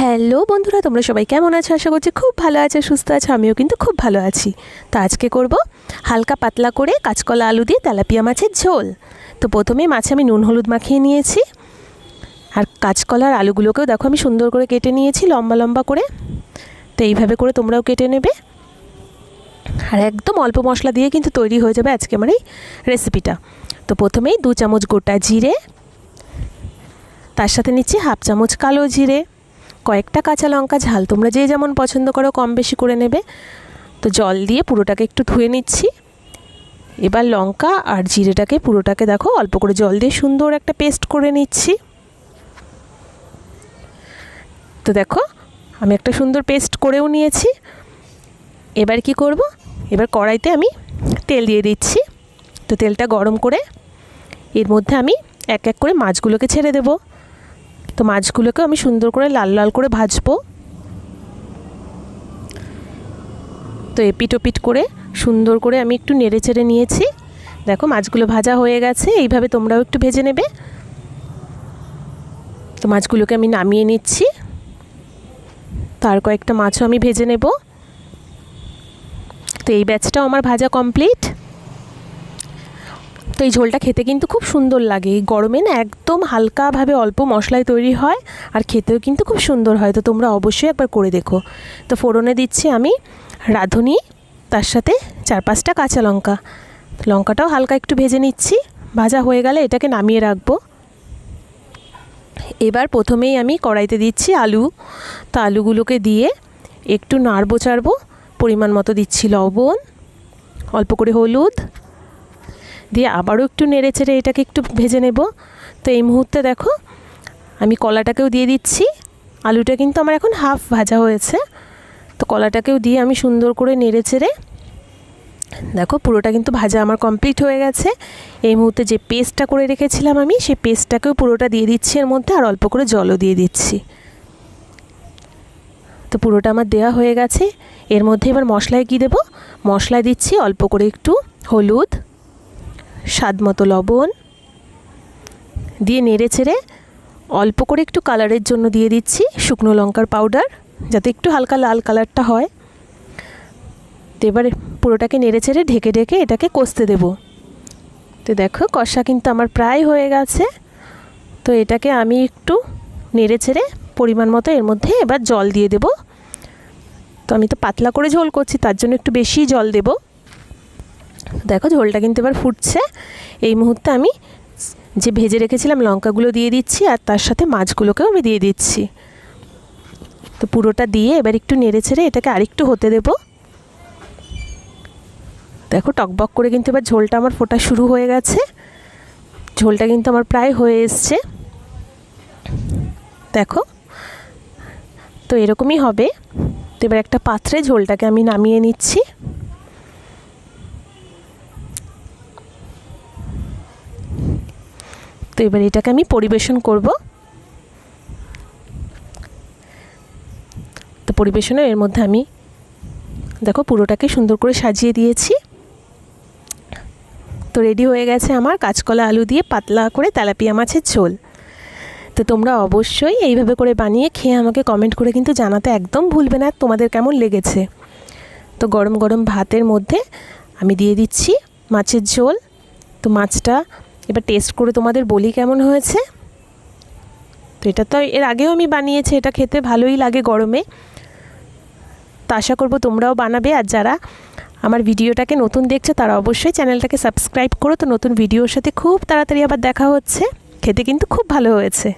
Hello বন্ধুরা, তোমরা সবাই কেমন আছো? আশা করছি খুব ভালো আছো, সুস্থ আছো, আমিও কিন্তু খুব ভালো আছি। তো আজকে করব হালকা পাতলা করে কাঁচকলা আলু দিয়ে তেলাপিয়া মাছের ঝোল। তো প্রথমে মাছে আমি নুন, হলুদ মাখিয়ে নিয়েছি। আর কাঁচকলার আলুগুলোকেও দেখো আমি সুন্দর করে কেটে নিয়েছি, লম্বা লম্বা করে। তো এইভাবে করে তোমরাও কেটে নেবে। আর একদম অল্প মশলা দিয়ে কিন্তু তৈরি হয়ে যাবে আজকে আমার এই রেসিপিটা তো প্রথমেই দু চামচ গোটা জিরে, তার সাথে নিচ্ছি হাফ চামচ কালো জিরে। কয়েকটা কাঁচা লঙ্কা ঝাল, তোমরা যে যেমন পছন্দ করো কম বেশি করে নেবে। তো জল দিয়ে পুরোটাকে একটু ধুয়ে নিচ্ছি। এবার লঙ্কা আর জিরেটাকে পুরোটাকে দেখো অল্প করে জল দিয়ে সুন্দর একটা পেস্ট করে নিচ্ছি। তো দেখো, আমি একটা সুন্দর পেস্ট করেও নিয়েছি। এবার কি করব? এবার কড়াইতে আমি তেল দিয়ে দিচ্ছি। তো তেলটা গরম করে এর মধ্যে আমি এক এক করে মাছগুলোকে ছেড়ে দেবো। তো মাছগুলোকে আমি সুন্দর করে লাল লাল করে ভাজবো। তো এপিট ওপিট করে সুন্দর করে আমি একটু নেড়ে চেড়ে নিয়েছি। দেখো মাছগুলো ভাজা হয়ে গেছে, এইভাবে তোমরাও একটু ভেজে নেবে। তো মাছগুলোকে আমি নামিয়ে নিচ্ছি। তার কয়েকটা মাছও আমি ভেজে নেব। তো এই ব্যাচটাও আমার ভাজা কমপ্লিট। তো এই ঝোলটা খেতে কিন্তু খুব সুন্দর লাগে। এই গরমে না একদম হালকাভাবে অল্প মশলায় তৈরি হয় আর খেতেও কিন্তু খুব সুন্দর হয়। তো তোমরা অবশ্যই একবার করে দেখো। তো ফোড়নে দিচ্ছি আমি রাঁধুনি, তার সাথে চার পাঁচটা কাঁচা লঙ্কা। লঙ্কাটাও হালকা একটু ভেজে নিচ্ছি। ভাজা হয়ে গেলে এটাকে নামিয়ে রাখব। এবার প্রথমেই আমি কড়াইতে দিচ্ছি আলু। তো আলুগুলোকে দিয়ে একটু নাড়বো চাড়বো পরিমাণ মতো দিচ্ছি লবণ, অল্প করে হলুদ দিয়ে আবারও একটু নেড়ে চেড়ে এটাকে একটু ভেজে নেব। তো এই মুহূর্তে দেখো, আমি কলাটাকেও দিয়ে দিচ্ছি। আলুটা কিন্তু আমার এখন হাফ ভাজা হয়েছে। তো কলাটাকেও দিয়ে আমি সুন্দর করে নেড়ে চেড়ে, দেখো পুরোটা কিন্তু ভাজা আমার কমপ্লিট হয়ে গেছে। এই মুহূর্তে যে পেস্টটা করে রেখেছিলাম আমি, সেই পেস্টটাকেও পুরোটা দিয়ে দিচ্ছি এর মধ্যে আর অল্প করে জলও দিয়ে দিচ্ছি। তো পুরোটা আমার দেওয়া হয়ে গেছে। এর মধ্যে এবার মশলায় কী দেবো? মশলায় দিচ্ছি অল্প করে একটু হলুদ। স্বাদ মতো লবণ দিয়ে নেড়ে ছেড়ে অল্প করে একটু কালারের জন্য দিয়ে দিচ্ছি শুকনো লঙ্কার পাউডার যাতে একটু হালকা লাল কালারটা হয়। তো এবারে পুরোটাকে নেড়ে ছেড়ে ঢেকে ঢেকে এটাকে কষতে দেব। তো দেখো কষা কিন্তু আমার প্রায় হয়ে গেছে। তো এটাকে আমি একটু নেড়ে ছেড়ে পরিমাণ মতো এর মধ্যে এবার জল দিয়ে দেব। তো আমি তো পাতলা করে ঝোল করছি, তার জন্য একটু বেশি জল দেবো। দেখো ঝোলটা কিন্তু এবার ফুটছে। এই মুহূর্তে আমি যে ভেজে রেখেছিলাম লঙ্কাগুলো দিয়ে দিচ্ছি আর তার সাথে মাছগুলোকেও আমি দিয়ে দিচ্ছি। তো পুরোটা দিয়ে এবার একটু নেড়ে ছেড়ে এটাকে আরেকটু হতে দেব। দেখো টকবক করে কিন্তু এবার ঝোলটা আমার ফোটা শুরু হয়ে গেছে। ঝোলটা কিন্তু আমার প্রায় হয়ে এসছে। দেখো, তো এরকমই হবে। তো এবার একটা পাত্রে ঝোলটাকে আমি নামিয়ে নিচ্ছি। তো এবার এটাকে আমি পরিবেশন করব। তো পরিবেশনে এর মধ্যে আমি, দেখো পুরোটাকে সুন্দর করে সাজিয়ে দিয়েছি। তো রেডি হয়ে গেছে আমার কাঁচকলা আলু দিয়ে পাতলা করে তেলাপিয়া মাছের ঝোল। তো তোমরা অবশ্যই এইভাবে করে বানিয়ে খেয়ে আমাকে কমেন্ট করে কিন্তু জানাতে একদম ভুলবে না, তোমাদের কেমন লেগেছে? তো গরম গরম ভাতের মধ্যে আমি দিয়ে দিচ্ছি মাছের ঝোল। তো মাছটা এবার টেস্ট করে তোমাদের বলি কেমন হয়েছে। তো এটা তো এর আগেও আমি বানিয়েছি, এটা খেতে ভালোই লাগে গরমে। তো আশা করব তোমরাও বানাবে আর যারা আমার ভিডিওটাকে নতুন দেখছ, তারা অবশ্যই চ্যানেলটাকে সাবস্ক্রাইব করো। তো নতুন ভিডিওর সাথে খুব তাড়াতাড়ি আবার দেখা হচ্ছে। খেতে কিন্তু খুব ভালো হয়েছে।